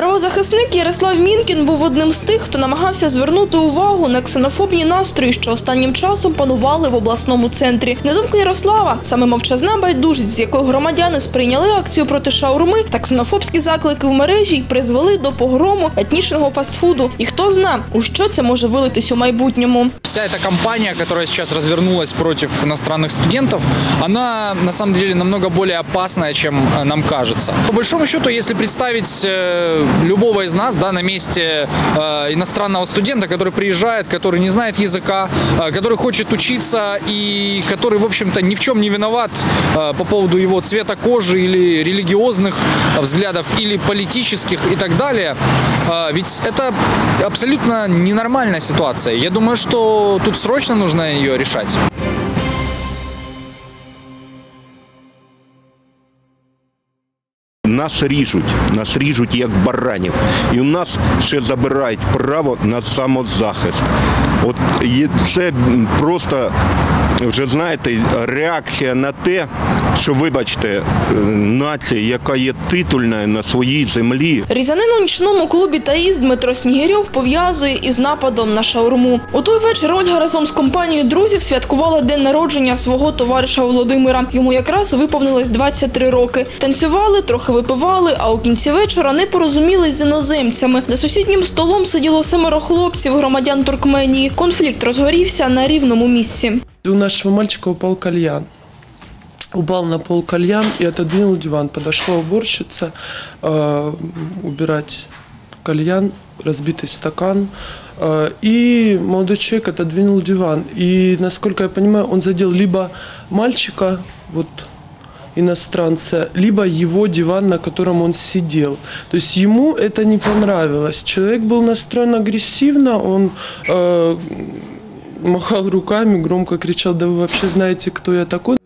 Правозахисник Ярослав Мінкін був одним з тих, хто намагався звернути увагу на ксенофобні настрої, що останнім часом панували в обласному центрі. На думку Ярослава, саме мовчазна байдужість, з якою громадяни сприйняли акцію проти шаурми, та ксенофобські заклики в мережі й призвели до погрому етнічного фастфуду. І хто зна, у що це може вилитись у майбутньому. Вся эта кампания, которая сейчас развернулась против иностранных студентов, она на самом деле намного более опасная, чем э, нам кажется. По большому счету, если представить э, любого из нас да, на месте э, иностранного студента, который приезжает, который не знает языка, э, который хочет учиться и который, в общем-то, ни в чем не виноват э, по поводу его цвета кожи или религиозных взглядов, или политических и так далее, э, ведь это абсолютно ненормальная ситуация. Я думаю, что тут срочно нужно ее решать. Нас ріжуть, нас ріжуть як баранів. І у нас ще забирають право на самозахист. От це просто вже знаєте, реакція на те, що, вибачте, е, нація, яка є титульною на своїй землі, Різанин у нічному клубі Таїз Дмитро Снігирьов пов'язує із нападом на шаурму. У той вечір Ольга разом з компанією друзів святкувала день народження свого товариша Володимира. Йому якраз виповнилось 23 роки. Танцювали, трохи випивали, а у кінці вечора не порозумілись з іноземцями. За сусіднім столом сиділо семеро хлопців, громадян Туркменії. Конфлікт розгорівся на рівному місці. У нашего мальчика упал кальян. Упал на пол кальян и отодвинул диван. Подошла уборщица э, убирать кальян, разбитый стакан. Э, и молодой человек отодвинул диван. И, насколько я понимаю, он задел либо мальчика, вот иностранца, либо его диван, на котором он сидел. То есть ему это не понравилось. Человек был настроен агрессивно, он э, махал руками, громко кричал, да вы вообще знаете, кто я такой?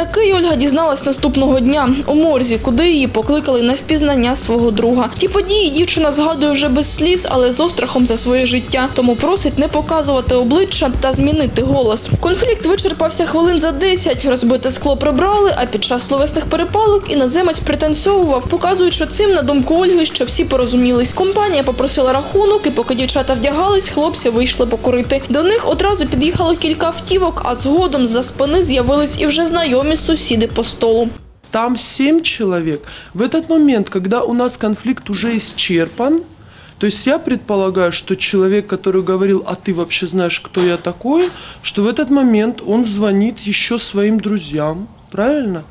Такий, Ольга дізналась наступного дня у морзі, куди її покликали на впізнання свого друга. Ті події дівчина згадує вже без сліз, але з острахом за своє життя. Тому просить не показувати обличчя та змінити голос. Конфлікт вичерпався хвилин за 10, Розбите скло прибрали, а під час словесних перепалок іноземець пританцьовував, показуючи цим на думку Ольги, що всі порозумілись. Компанія попросила рахунок, і поки дівчата вдягались, хлопці вийшли покурити. До них одразу під'їхало кілька автівок, а згодом з-за спини з'явились і вже знайомі сусіди по столу. Там семь человек. В этот момент, когда у нас конфликт уже исчерпан, то есть я предполагаю, что человек, который говорил, а ты вообще знаешь, кто я такой, что в этот момент он звонит еще своим друзьям, правильно?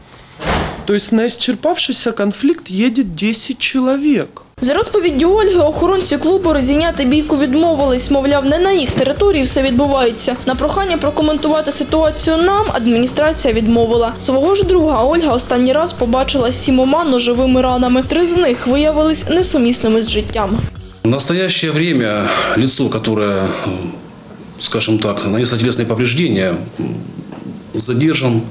То есть на исчерпавшийся конфликт едет 10 человек. За розповіддю Ольги, охоронці клубу розійняти бійку відмовились. Мовляв, не на їх території все відбувається. На прохання прокоментувати ситуацію нам адміністрація відмовила. Свого ж друга Ольга останній раз побачила сімома ножовими ранами. Три з них виявились несумісними з життям. В настоящее время лицо, которое, скажем так, нанесло телесные повреждения, задержан.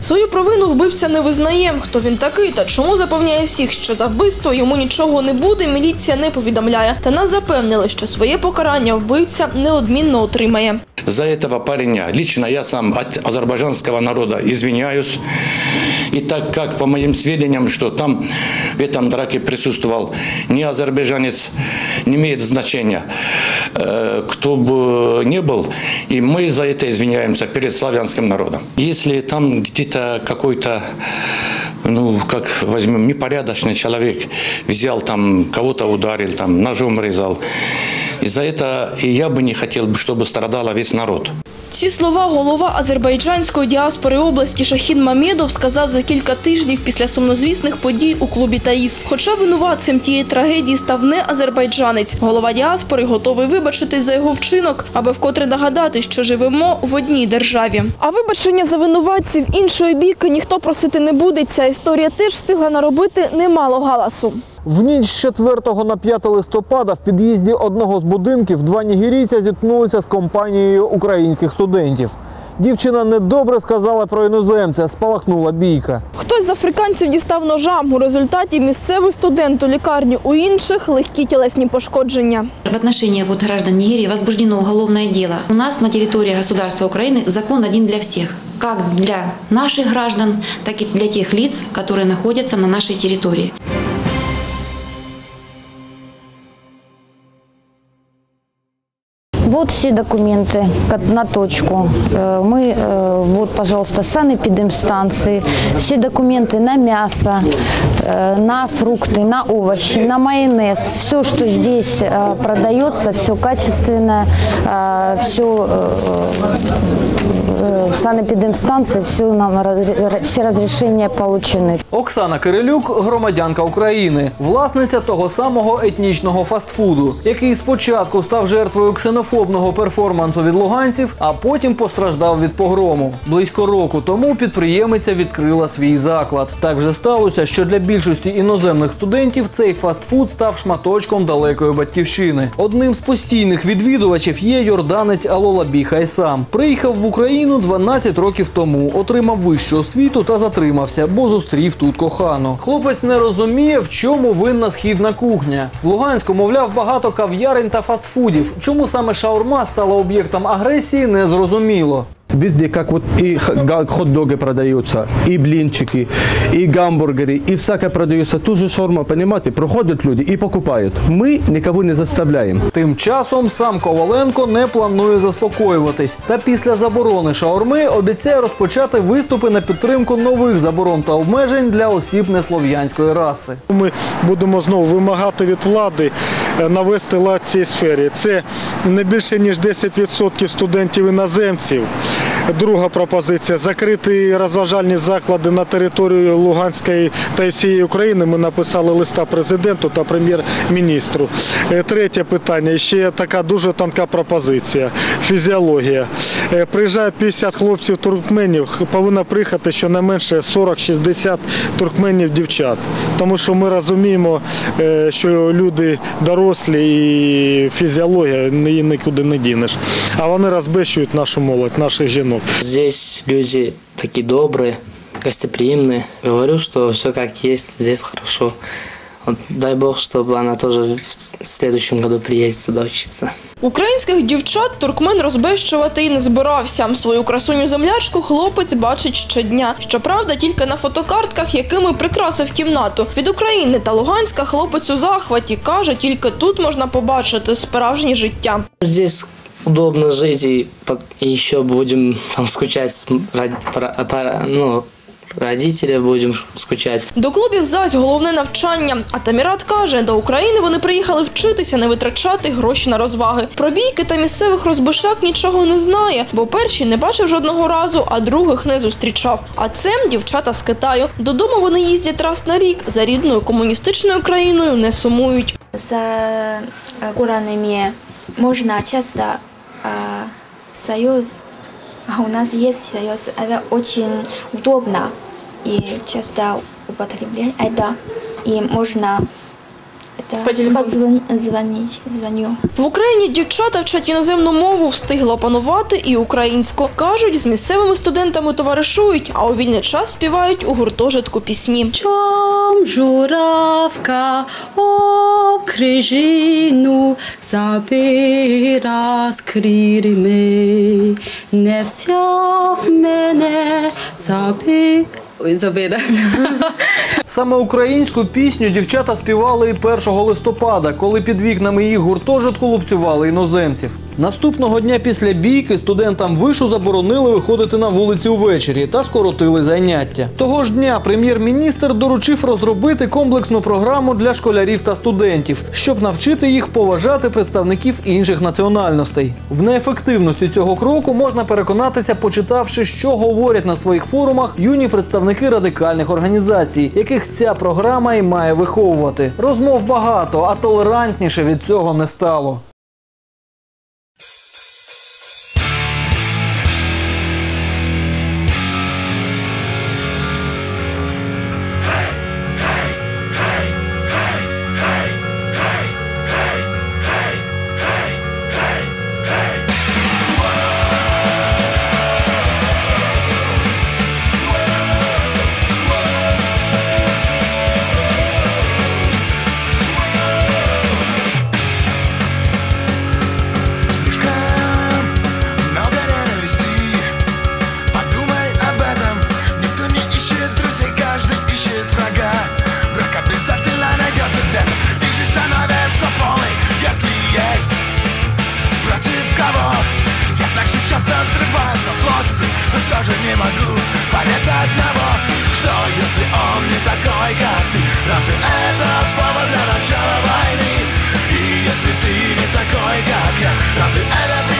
Свою провину вбивця не визнає. Хто він такий та чому запевняє всіх, що за вбивство йому нічого не буде, міліція не повідомляє. Та нас запевнили, що своє покарання вбивця неодмінно отримає. За этого парня лично я сам от азербайджанского народа извиняюсь. И так как, по моим сведениям, что там в этом драке присутствовал не азербайджанец, не имеет значения, э, кто бы не был, и мы за это извиняемся перед славянским народом. Если там где-то какой-то, ну, как возьмем, непорядочный человек взял там, кого-то ударил, там, ножом резал, и за это и я бы не хотел, чтобы страдала весь народ. Ці слова голова азербайджанської діаспори області Шахін Мамєдов сказав за кілька тижнів після сумнозвісних подій у клубі Таїс. Хоча винуватцем тієї трагедії став не азербайджанець. Голова діаспори готовий вибачитись за його вчинок, аби вкотре нагадати, що живемо в одній державі. А вибачення за винуватців іншої бійки ніхто просити не буде. Ця історія теж встигла наробити немало галасу. В ніч з 4 на 5 листопада в під'їзді одного з будинків два нігерійця зіткнулися з компанією українських студентів. Дівчина недобре сказала про іноземця, спалахнула бійка. Хтось з африканців дістав ножа. У результаті місцевий студент у лікарні, у інших легкі тілесні пошкодження. В отношении вот граждан Нигерии возбуждено уголовное дело. У нас на территории государства Украины закон один для всех. Как для наших граждан, так и для тех лиц, которые находятся на нашей территории. Вот все документы на точку. Э, Мы, э, вот, пожалуйста, санэпидемстанции, все документы на мясо, э, на фрукты, на овощи, на майонез. Все, что здесь продается, все качественное, все санэпидемстанции, все нам разре- все разрешения. Оксана Кирилюк, громадянка України, власниця того самого етнічного фастфуду, який спочатку став жертвою ксенофобного перформансу від луганців, а потім постраждав від погрому. Близько року тому підприємиця відкрила свій заклад. Так вже сталося, що для більшості іноземних студентів цей фастфуд став шматочком далекої батьківщини. Одним з постійних відвідувачів є йорданець Алолабі Хайсам. Приїхав в Україну 12 років тому, отримав вищу освіту та затримався, бо зустрів тут кохану. Хлопець не розуміє, в чому винна східна кухня. В Луганську, мовляв, багато кав'ярень та фастфудів. Чому саме шаурма стала об'єктом агресії, не зрозуміло. Везде, как вот и хот-доги продаются, и блинчики, и гамбургеры, и всякое продается. Ту же шаурма, понимаете, проходят люди и покупают. Мы никого не заставляем. Тим часом сам Коваленко не планує заспокоюватись. Та після заборони шаурми обіцяє розпочати виступи на підтримку нових заборон та обмежень для осіб неслов'янської раси. Ми будемо знову вимагати від влади е, навести лад в цій сфері. Це не більше ніж 10% студентів іноземців. Друга пропозиція закрити розважальні заклади на територію Луганської та всієї України. Ми написали листа президенту та прем'єр-міністру. Е, Третє питання. Ще така дуже тонка пропозиція. Фізіологія. Е, Приїжджає 50 хлопців туркменів, повинно приїхати щонайменше 40-60 туркменів дівчат. Тому що ми розуміємо, е, що люди дорослі і фізіологія її нікуди не дінеш. А вони розбещують нашу молодь, наших жінок Здесь люди такие добрые, гостеприимные. Говорю, что все как есть, здесь хорошо. Вот, дай бог, чтобы она тоже в следующем году приедет сюда учиться. Українських дівчат туркмен розбещувати і не збирався. Свою красуню землячку хлопець бачить щодня. Щоправда, тільки на фотокартках, якими прикрасив кімнату. Від України та Луганська хлопець у захваті каже, тільки тут можна побачити справжнє життя. Здесь удобно жить и, и еще будем там скучать, род- пора- пора- ну, родители будем скучать. До клубів зась головне навчання. А Тамірат каже, до України вони приїхали вчитися, не витрачати гроші на розваги. Про бійки та місцевих розбишак нічого не знає, бо перші не бачив жодного разу, а других не зустрічав. А це дівчата з Китаю. Додому вони їздять раз на рік. За рідною комуністичною країною не сумують. За э, городами можно часто э, союз. А у нас есть союз. Это очень удобно и часто употреблять это. И можно это По телефону. позвон- звонить, звоню. В Україні дівчата вчать іноземну мову, встигли опанувати і українську. Кажуть, з місцевими студентами товаришують, а у вільний час співають у гуртожитку пісні. Чом журавка об крижину забира з крильми, не взяв мене заби... Ой, забира. Саме українську пісню дівчата співали і 1 листопада, коли під вікнами їх гуртожитку лупцювали іноземців. Наступного дня після бійки студентам вишу заборонили виходити на вулиці увечері та скоротили заняття. Того ж дня прем'єр-міністр доручив розробити комплексну програму для школярів та студентів, щоб навчити їх поважати представників інших національностей. В неефективності цього кроку можна переконатися, почитавши, що говорять на своїх форумах юні представники радикальних організацій, яких ця програма і має виховувати. Розмов багато, а толерантніше від цього не стало. все же не могу понять одного Что если он не такой, как ты? Разве это повод для начала войны? И если ты не такой, как я, разве это ты?